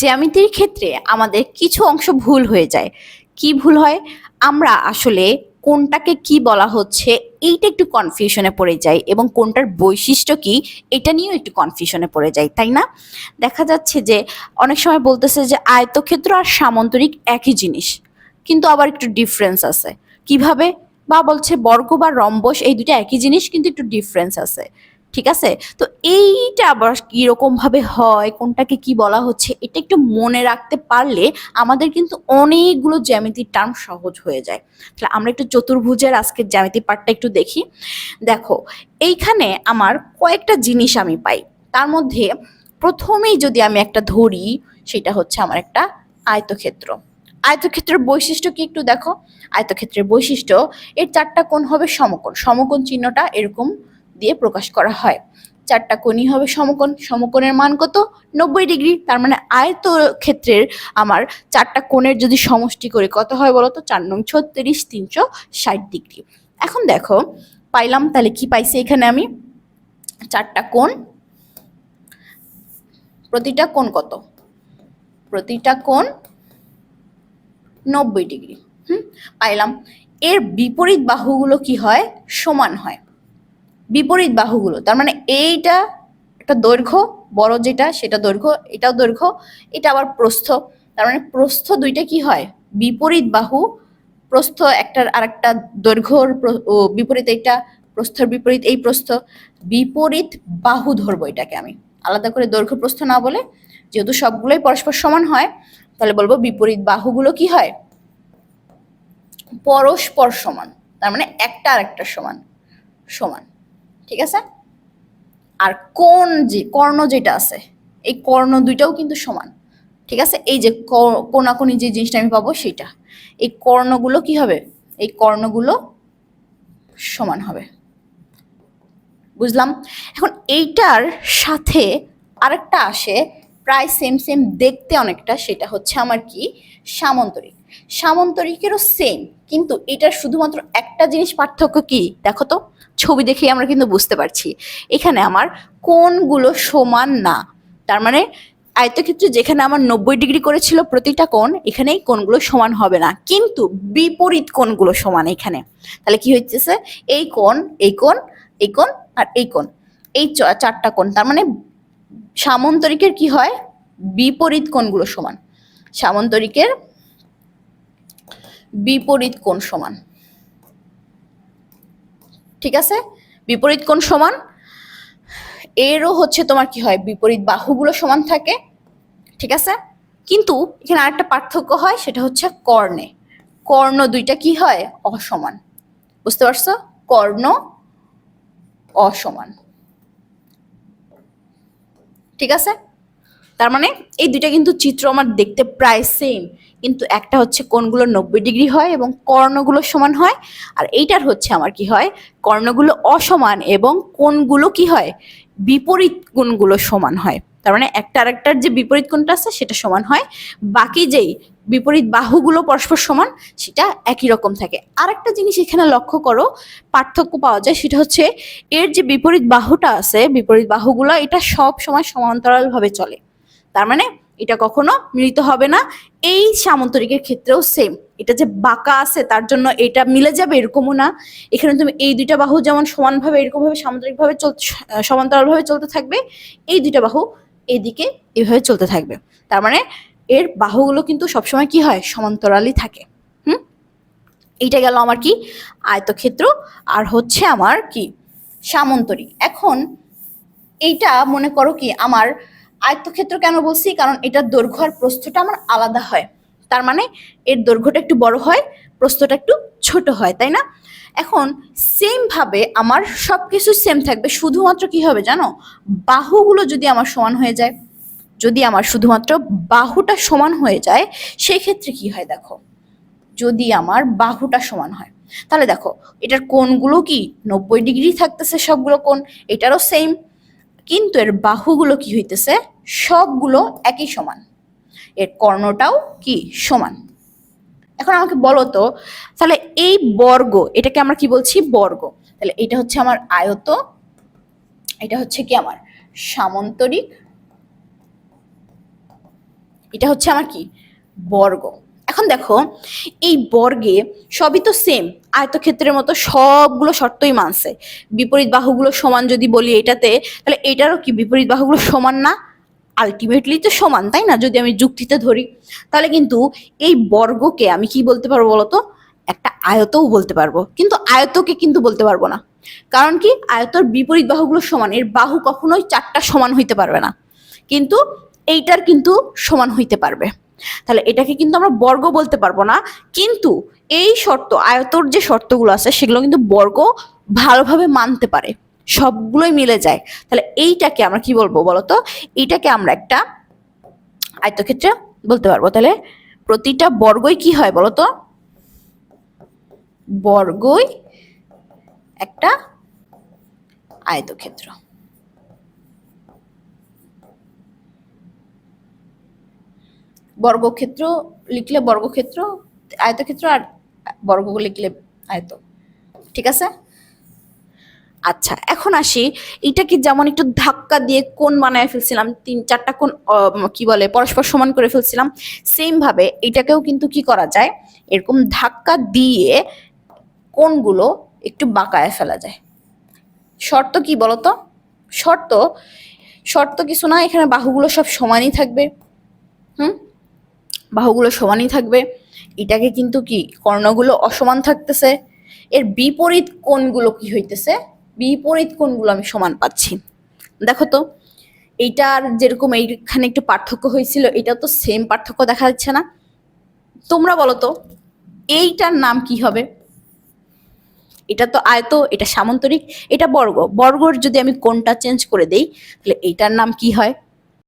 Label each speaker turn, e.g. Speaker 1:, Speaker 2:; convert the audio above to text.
Speaker 1: জ্যামিতির ক্ষেত্রে আমাদের কিছু অংশ ভুল হয়ে যায়। কি ভুল হয়? আমরা আসলে কোনটাকে কি বলা হচ্ছে, এইটা একটু কনফিউশনে পড়ে যায় এবং কোনটার বৈশিষ্ট্য কি, এটা নিয়েও একটু কনফিউশনে পড়ে যায় তাই না? দেখা যাচ্ছে যে অনেক সময় বলতেছে যে আয়তক্ষেত্র আর সামন্তরিক একই জিনিস, কিন্তু আবার একটু ডিফারেন্স আছে। কীভাবে? বা বলছে বর্গ বা রম্বস এই দুটো একই জিনিস, কিন্তু একটু ডিফারেন্স আছে। ঠিক আছে? তো এইটা আবার কীরকম ভাবে হয়? কোনটাকে কি বলা হচ্ছে? এটা একটু মনে রাখতে পারলে আমাদের কিন্তু অনেকগুলো জ্যামিতির টার্ম সহজ হয়ে যায়। তাহলে আমরা একটু চতুর্ভুজের আজকের জ্যামিতি পার্টটা একটু দেখি। দেখো, এইখানে আমার কয়েকটা জিনিস আমি পাই। তার মধ্যে প্রথমেই যদি আমি একটা ধরি, সেটা হচ্ছে আমার একটা আয়তক্ষেত্র। আয়তক্ষেত্রের বৈশিষ্ট্য কি একটু দেখো? আয়তক্ষেত্রের বৈশিষ্ট্য, এর চারটা কোণ হবে সমকোণ। সমকোণ চিহ্নটা এরকম দিয়ে প্রকাশ করা হয়। চারটা কোণই হবে সমকোণ। সমকোণের মান কত? নব্বই ডিগ্রি। তার মানে আয়ত ক্ষেত্রের আমার চারটা কোণের যদি সমষ্টি করে, কত হয় বলো তো? চার নং ছত্রিশ, তিনশো ষাট ডিগ্রি। এখন দেখো, পাইলাম, তাহলে কি পাইছি এখানে আমি? চারটা কোণ। প্রতিটা কোণ কত? প্রতিটা কোণ নব্বই ডিগ্রি। হুম? পাইলাম। এর বিপরীত বাহুগুলো কি হয়? সমান হয়। বিপরীত বাহুগুলো। তার মানে এইটা একটা দৈর্ঘ্য, বড় যেটা সেটা দৈর্ঘ্য, এটাও দৈর্ঘ্য, এটা আবার প্রস্থ। তার মানে প্রস্থ দুইটা কি হয়? বিপরীত বাহু, প্রস্থ একটার আরেকটা দৈর্ঘ্যর বিপরীত এটা প্রস্থর বিপরীত এই প্রস্থ। বিপরীত বাহু ধরবো এটাকে আমি। আলাদা করে দৈর্ঘ্য প্রস্থ না বলে যেহেতু সবগুলোই পরস্পর সমান হয়, তাহলে বলব বিপরীত বাহুগুলো কি হয়? পরস্পর সমান। তার মানে একটা আর একটা সমান সমান। ঠিক আছে? আর কোন যে, কর্ণ যেটা আছে, এই কর্ণ দুইটাও কিন্তু সমান। ঠিক আছে? এই যে কোনাকুনি যে জিনিসটা আমি পাবো সেটা। এই কর্ণগুলো কি হবে? এই কর্ণগুলো সমান হবে। বুঝলাম? এখন এইটার সাথে আরেকটা আসে, প্রায় সেম সেম দেখতে অনেকটা, সেটা হচ্ছে আমার কি? সামন্তরিক। সামন্তরিকেরও সেম কিন্তু এটার শুধুমাত্র একটা জিনিস পার্থক্য কি? দেখো তো, ছবি দেখেই আমরা কিন্তু বুঝতে পারছি। এখানে আমার কোণগুলো সমান না। তার মানে আয়তক্ষেত্রে যেখানে আমার নব্বই ডিগ্রি করেছিল প্রতিটা কোণ এখানে এই কোণগুলো সমান হবে না। কিন্তু বিপরীত কোণগুলো সমান এখানে। তাহলে কি হচ্ছে এই কোণ এই কোণ এই কোণ আর এই কোণ। এই চারটা কোণ। তার মানে সামন্তরিকের কি হয়? বিপরীত কোণগুলো সমান। সামন্তরিকের বিপরীত কোণ সমান। ঠিক আছে? বিপরীত কোণ সমান। এরও হচ্ছে তোমার কি হয়? বিপরীত বাহুগুলো সমান থাকে। ঠিক আছে? কিন্তু এখানে আরেকটা পার্থক্য হয়, সেটা হচ্ছে কর্ণে। কর্ণ দুইটা কি হয়? অসমান। বুঝতে পারছ? কর্ণ অসমান। ঠিক আছে? তার মানে এই দুইটা কিন্তু চিত্র আমার দেখতে প্রায় সেম কিন্তু একটা হচ্ছে কোণগুলো নব্বই ডিগ্রি হয় এবং কর্ণগুলো সমান হয়, আর এইটার হচ্ছে আমার কি হয়, কর্ণগুলো অসমান এবং কোণগুলো কি হয়, বিপরীত কোণগুলো সমান হয়। তার মানে একটা আরেকটার যে বিপরীত কোণটা আছে সেটা সমান হয়, বাকি যেই বিপরীত বাহুগুলো পরস্পর সমান, সেটা একই রকম থাকে। আরেকটা জিনিস এখানে লক্ষ্য করো, পার্থক্য পাওয়া যায় সেটা হচ্ছে এর যে বিপরীত বাহুটা আছে, বিপরীত বাহুগুলো এটা সব সময় সমান্তরাল ভাবে চলে। তার মানে এটা কখনো মিলিত হবে না। এই সামন্তরিকের ক্ষেত্রেও সেম এটা যে বাঁকা আছে, তার জন্য এটা মিলে যাবে, এরকমও না। এখানে তুমি এই দুইটা বাহু যেমন সমানভাবে এরকম ভাবে সামন্তরিকভাবে চল সমান্তরালভাবে চলতে থাকবে, এই দুইটা বাহু এইদিকে এইভাবে চলতে থাকবে। তার মানে এর বাহুগুলো কিন্তু সবসময় কি হয়? সমান্তরালই থাকে। হুম? এইটা গেল আমার কি? আয়তক্ষেত্র। আর হচ্ছে আমার কি? সামন্তরিক। এখন এইটা মনে করো কি? আমার আয়তক্ষেত্র কেন বলছি? কারণ এটার দৈর্ঘ্য আর প্রস্থটা আমার আলাদা হয়। তার মানে এর দৈর্ঘ্যটা একটু বড় হয়, প্রস্থটা একটু ছোট হয়, তাই না? এখন সেম ভাবে আমার সব কিছু সেম থাকবে। শুধুমাত্র কি হবে জানো? বাহুগুলো যদি আমার সমান হয়ে যায়, যদি আমার শুধুমাত্র বাহুটা সমান হয়ে যায় সেই ক্ষেত্রে কি হয় দেখো? যদি আমার বাহুটা সমান হয়। তাহলে দেখো, এটার কোণগুলো কি? নব্বই ডিগ্রি থাকতেছে সবগুলো কোণ, এটারও সেম কিন্তু এর বাহুগুলো কি হইতেছে? সবগুলো একই সমান। এর কর্ণটাও কি? সমান। এখন আমাকে বলো তো, তাহলে এই বর্গ, এটাকে আমরা কি বলছি? বর্গ। তাহলে এটা হচ্ছে আমার আয়ত, এটা হচ্ছে কি আমার সামন্তরিক, এটা হচ্ছে আমার কি? বর্গ। এখন দেখো, এই বর্গে সবই তো সেম আয়তক্ষেত্রের মতো সবগুলো শর্তই মানছে। বিপরীত বাহুগুলো সমান যদি বলি এটাতে, তাহলে এটারও কি বিপরীত বাহুগুলো সমান না? আলটিমেটলি তো সমান, তাই না? যদি আমি যুক্তিতে ধরি, তাহলে কিন্তু এই বর্গকে আমি কি বলতে পারব বলতো? একটা আয়তও বলতে পারব। কিন্তু আয়তকে কিন্তু বলতে পারব না। কারণ কি? আয়তর বিপরীত বাহুগুলো সমান, এর বাহু কখনোই চারটা সমান হইতে পারবে না। কিন্তু এইটার কিন্তু সমান হইতে পারবে। তাহলে এটাকে কিন্তু আমরা বর্গ বলতে পারব না। কিন্তু এই শর্ত, আয়তর যে শর্তগুলো আছে, সেগুলো কিন্তু বর্গ ভালোভাবে মানতে পারে। সবগুলোই মিলে যায়। তাহলে এইটাকে আমরা কি বলব বলতো? এইটাকে আমরা একটা আয়তক্ষেত্রে বলতে পারব। তাহলে প্রতিটা বর্গই কি হয় বলতো? বর্গই একটা আয়তক্ষেত্র। বর্গক্ষেত্র লিখলে বর্গক্ষেত্র, আয়তক্ষেত্র আর বর্গ লিখলে আয়ত। ঠিক আছে? আচ্ছা এখন আসি। এটাকে যেমন একটু ধাক্কা দিয়ে কোন বানায় ফেলছিলাম, তিন, চারটা কোন কি বলে, পরস্পর সমান করে ফেলছিলাম সেম ভাবে এটাকেও কিন্তু কি করা যায়? এরকম ধাক্কা দিয়ে কোনগুলো একটু বাঁকায় ফেলা যায়। শর্ত কি বলতো? শর্ত শর্ত কিছু না, এখানে বাহুগুলো সব সমানই থাকবে। হুম? বাহুগুলো সমানই থাকবে। এটাকে কিন্তু কি? কর্ণগুলো অসমান থাকতেছে। এর বিপরীত কোণগুলো কি হইতেছে? বিপরীত কোণগুলো আমি সমান পাচ্ছি। দেখো তো, এইটার যেরকম এইখানে একটু পার্থক্য হয়েছিল, এটা তো সেম পার্থক্য দেখা যাচ্ছে না। তোমরা বলো তো, এইটার নাম কি হবে? এটা তো আয়ত, এটা সামান্তরিক, এটা বর্গ। বর্গর যদি আমি কোনটা চেঞ্জ করে দেই, তাহলে এইটার নাম কি হয়?